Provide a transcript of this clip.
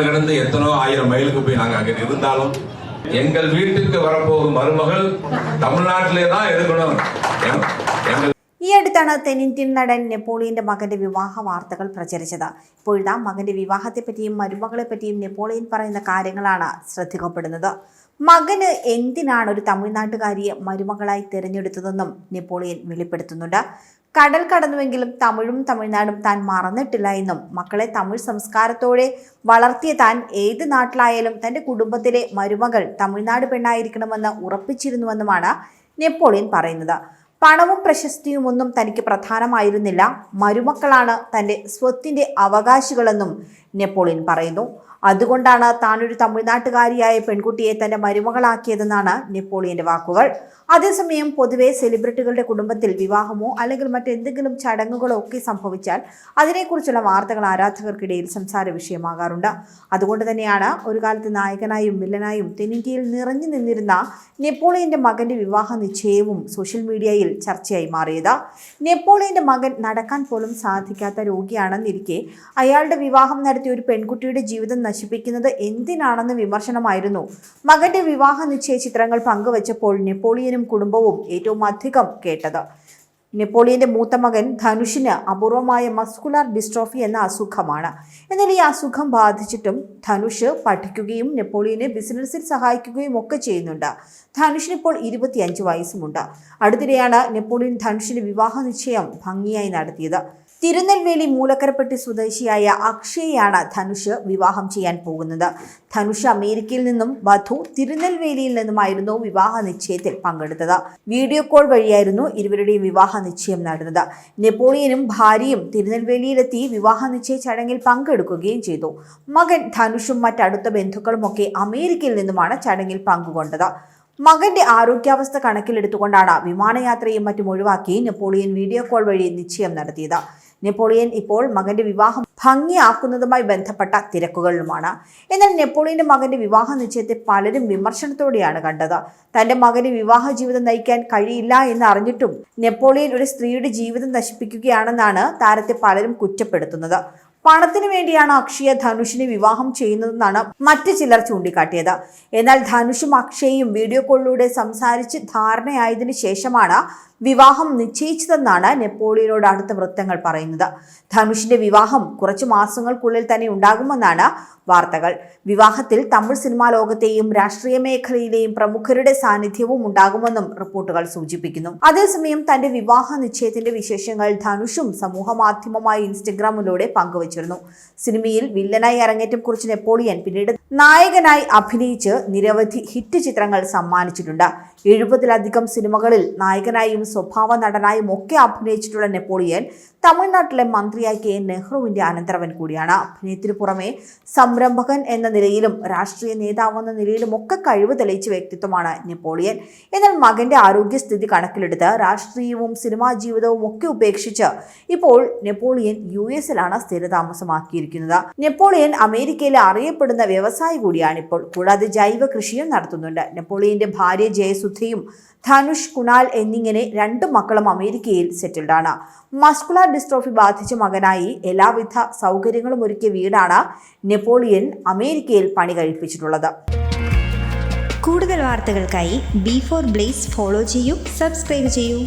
கடல் கடந்து எத்தனோ ஆயிரம் மைலுக்கு போய் நாங்க அங்க இருந்தாலும் எங்கள் வீட்டுக்கு வரப்போகும் மருமகள் தமிழ்நாட்டிலே தான் இருக்கணும் எங்க- எங்கள் ഈ അടുത്താണ് തെന്നിന്ത്യൻ നടൻ നെപ്പോളിയന്റെ മകന്റെ വിവാഹ വാർത്തകൾ പ്രചരിച്ചത് ഇപ്പോഴിതാ മകന്റെ വിവാഹത്തെപ്പറ്റിയും മരുമകളെ പറ്റിയും നെപ്പോളിയൻ പറയുന്ന കാര്യങ്ങളാണ് ശ്രദ്ധിക്കപ്പെടുന്നത് മകന് എന്തിനാണ് ഒരു തമിഴ്നാട്ടുകാരിയെ മരുമകളായി തിരഞ്ഞെടുത്തതെന്നും നെപ്പോളിയൻ വെളിപ്പെടുത്തുന്നുണ്ട് കടൽ കടന്നുവെങ്കിലും തമിഴും തമിഴ്നാടും താൻ മറന്നിട്ടില്ല എന്നും മക്കളെ തമിഴ് സംസ്കാരത്തോടെ വളർത്തിയ താൻ ഏത് നാട്ടിലായാലും തന്റെ കുടുംബത്തിലെ മരുമകൾ തമിഴ്നാട് പെണ്ണായിരിക്കണമെന്ന് ഉറപ്പിച്ചിരുന്നുവെന്നുമാണ് നെപ്പോളിയൻ പറയുന്നത്. പണവും പ്രശസ്തിയും ഒന്നും തനിക്ക് പ്രധാനമായിരുന്നില്ല. മരുമക്കളാണ് തന്റെ സ്വത്തിന്റെ അവകാശികളെന്നും നെപ്പോളിയൻ പറയുന്നു. അതുകൊണ്ടാണ് താനൊരു തമിഴ്നാട്ടുകാരിയായ പെൺകുട്ടിയെ തന്റെ മരുമകളാക്കിയതെന്നാണ് നെപ്പോളിയന്റെ വാക്കുകൾ. അതേസമയം പൊതുവെ സെലിബ്രിറ്റികളുടെ കുടുംബത്തിൽ വിവാഹമോ അല്ലെങ്കിൽ മറ്റെന്തെങ്കിലും ചടങ്ങുകളോ ഒക്കെ സംഭവിച്ചാൽ അതിനെക്കുറിച്ചുള്ള വാർത്തകൾ ആരാധകർക്കിടയിൽ സംസാര വിഷയമാകാറുണ്ട്. അതുകൊണ്ട് തന്നെയാണ് ഒരു കാലത്ത് നായകനായും വില്ലനായും തെന്നിന്ത്യയിൽ നിറഞ്ഞു നിന്നിരുന്ന നെപ്പോളിയന്റെ മകന്റെ വിവാഹ നിശ്ചയവും സോഷ്യൽ മീഡിയയിൽ ചർച്ചയായി മാറിയത്. നെപ്പോളിയന്റെ മകൻ നടക്കാൻ പോലും സാധിക്കാത്ത രോഗിയാണെന്നിരിക്കെ അയാളുടെ വിവാഹം നടത്തിയ ഒരു പെൺകുട്ടിയുടെ ജീവിതം നശിപ്പിക്കുന്നത് എന്തിനാണെന്ന് വിമർശനമായിരുന്നു. മകന്റെ വിവാഹ നിശ്ചയ ചിത്രങ്ങൾ പങ്കുവച്ചപ്പോൾ നെപ്പോളിയനും കുടുംബവും ഏറ്റവും അധികം കേട്ടത്. നെപ്പോളിയന്റെ മൂത്ത മകൻ ധനുഷിന് അപൂർവമായ മസ്കുലാർ ഡിസ്ട്രോഫി എന്ന അസുഖമാണ്. എന്നാൽ ഈ അസുഖം ബാധിച്ചിട്ടും ധനുഷ് പഠിക്കുകയും നെപ്പോളിയനെ ബിസിനസ്സിൽ സഹായിക്കുകയും ഒക്കെ ചെയ്യുന്നുണ്ട്. ധനുഷിന് ഇപ്പോൾ ഇരുപത്തിയഞ്ച് വയസ്സുമുണ്ട്. അടുത്തിടെയാണ് നെപ്പോളിയൻ ധനുഷിന് വിവാഹ നിശ്ചയം ഭംഗിയായി നടത്തിയത്. തിരുനെൽവേലി മൂലക്കരപ്പെട്ടി സ്വദേശിയായ അക്ഷയെയാണ് ധനുഷ് വിവാഹം ചെയ്യാൻ പോകുന്നത്. ധനുഷ് അമേരിക്കയിൽ നിന്നും വധു തിരുനെൽവേലിയിൽ നിന്നുമായിരുന്നു വിവാഹ നിശ്ചയത്തിൽ പങ്കെടുത്തത്. വീഡിയോ കോൾ വഴിയായിരുന്നു ഇരുവരുടെയും വിവാഹ നിശ്ചയം നടന്നത്. നെപ്പോളിയനും ഭാര്യയും തിരുനെൽവേലിയിലെത്തി വിവാഹ നിശ്ചയ ചടങ്ങിൽ പങ്കെടുക്കുകയും ചെയ്തു. മകൻ ധനുഷും മറ്റടുത്ത ബന്ധുക്കളുമൊക്കെ അമേരിക്കയിൽ നിന്നുമാണ് ചടങ്ങിൽ പങ്കുകൊണ്ടത്. മകന്റെ ആരോഗ്യാവസ്ഥ കണക്കിലെടുത്തുകൊണ്ടാണ് വിമാനയാത്രയും മറ്റും ഒഴിവാക്കി നെപ്പോളിയൻ വീഡിയോ കോൾ വഴി നിശ്ചയം നടത്തിയത്. നെപ്പോളിയൻ ഇപ്പോൾ മകന്റെ വിവാഹം ഭംഗിയാക്കുന്നതുമായി ബന്ധപ്പെട്ട തിരക്കുകളിലുമാണ്. എന്നാൽ നെപ്പോളിയന്റെ മകന്റെ വിവാഹ നിശ്ചയത്തെ പലരും വിമർശനത്തോടെയാണ് കണ്ടത്. തന്റെ മകന് വിവാഹ ജീവിതം നയിക്കാൻ കഴിയില്ല എന്ന് അറിഞ്ഞിട്ടും നെപ്പോളിയൻ ഒരു സ്ത്രീയുടെ ജീവിതം നശിപ്പിക്കുകയാണെന്നാണ് താരത്തെ പലരും കുറ്റപ്പെടുത്തുന്നത്. പണത്തിനു വേണ്ടിയാണ് അക്ഷയ ധനുഷിനെ വിവാഹം ചെയ്യുന്നതെന്നാണ് മറ്റു ചിലർ ചൂണ്ടിക്കാട്ടിയത്. എന്നാൽ ധനുഷും അക്ഷയും വീഡിയോ കോളിലൂടെ സംസാരിച്ച് ധാരണയായതിനു ശേഷമാണ് വിവാഹം നിശ്ചയിച്ചതെന്നാണ് നെപ്പോളിയനോട് അടുത്ത വൃത്തങ്ങൾ പറയുന്നത്. ധനുഷിന്റെ വിവാഹം കുറച്ചു മാസങ്ങൾക്കുള്ളിൽ തന്നെ ഉണ്ടാകുമെന്നാണ് വാർത്തകൾ. വിവാഹത്തിൽ തമിഴ് സിനിമാ ലോകത്തെയും രാഷ്ട്രീയ മേഖലയിലെയും പ്രമുഖരുടെ സാന്നിധ്യവും ഉണ്ടാകുമെന്നും റിപ്പോർട്ടുകൾ സൂചിപ്പിക്കുന്നു. അതേസമയം തന്റെ വിവാഹ നിശ്ചയത്തിന്റെ വിശേഷങ്ങൾ ധനുഷും സമൂഹ മാധ്യമമായ ഇൻസ്റ്റഗ്രാമിലൂടെ പങ്കുവച്ചിരുന്നു. സിനിമയിൽ വില്ലനായി അരങ്ങേറ്റം കുറിച്ച് നെപ്പോളിയൻ പിന്നീട് നായകനായി അഭിനയിച്ച് നിരവധി ഹിറ്റ് ചിത്രങ്ങൾ സമ്മാനിച്ചിട്ടുണ്ട്. എഴുപതിലധികം സിനിമകളിൽ നായകനായും സ്വഭാവ നടനായും ഒക്കെ അഭിനയിച്ചിട്ടുള്ള നെപ്പോളിയൻ തമിഴ്നാട്ടിലെ മന്ത്രിയായി കെ. എൻ നെഹ്റുവിന്റെ അനന്തരവൻ കൂടിയാണ്. അഭിനയത്തിനു പുറമെ സംരംഭകൻ എന്ന നിലയിലും രാഷ്ട്രീയ നേതാവെന്ന നിലയിലും ഒക്കെ കഴിവ് തെളിയിച്ച വ്യക്തിത്വമാണ് നെപ്പോളിയൻ. എന്നാൽ മകന്റെ ആരോഗ്യസ്ഥിതി കണക്കിലെടുത്ത് രാഷ്ട്രീയവും സിനിമാ ജീവിതവും ഒക്കെ ഉപേക്ഷിച്ച് ഇപ്പോൾ നെപ്പോളിയൻ യു എസിലാണ് സ്ഥിരതാമസമാക്കിയിരിക്കുന്നത്. നെപ്പോളിയൻ അമേരിക്കയിലെ അറിയപ്പെടുന്ന വ്യവസായി കൂടിയാണ് ഇപ്പോൾ. കൂടാതെ ജൈവ കൃഷിയും നടത്തുന്നുണ്ട്. നെപ്പോളിയന്റെ ഭാര്യ ജയസുധയും ധനുഷ് കുണാൽ എന്നിങ്ങനെ രണ്ട് മക്കളും അമേരിക്കയിൽ സെറ്റിൽഡാണ്. മസ്കുലാർ ഡിസ്ട്രോഫി ബാധിച്ച മകനായി എല്ലാവിധ സൗകര്യങ്ങളും ഒരുക്കിയ വീടാണ് നെപ്പോളിയൻ അമേരിക്കയിൽ പണി കഴിപ്പിച്ചിട്ടുള്ളത്. കൂടുതൽ വാർത്തകൾക്കായി ബി ഫോർ ബ്ലേസ് ഫോളോ ചെയ്യൂ സബ്സ്ക്രൈബ് ചെയ്യൂ.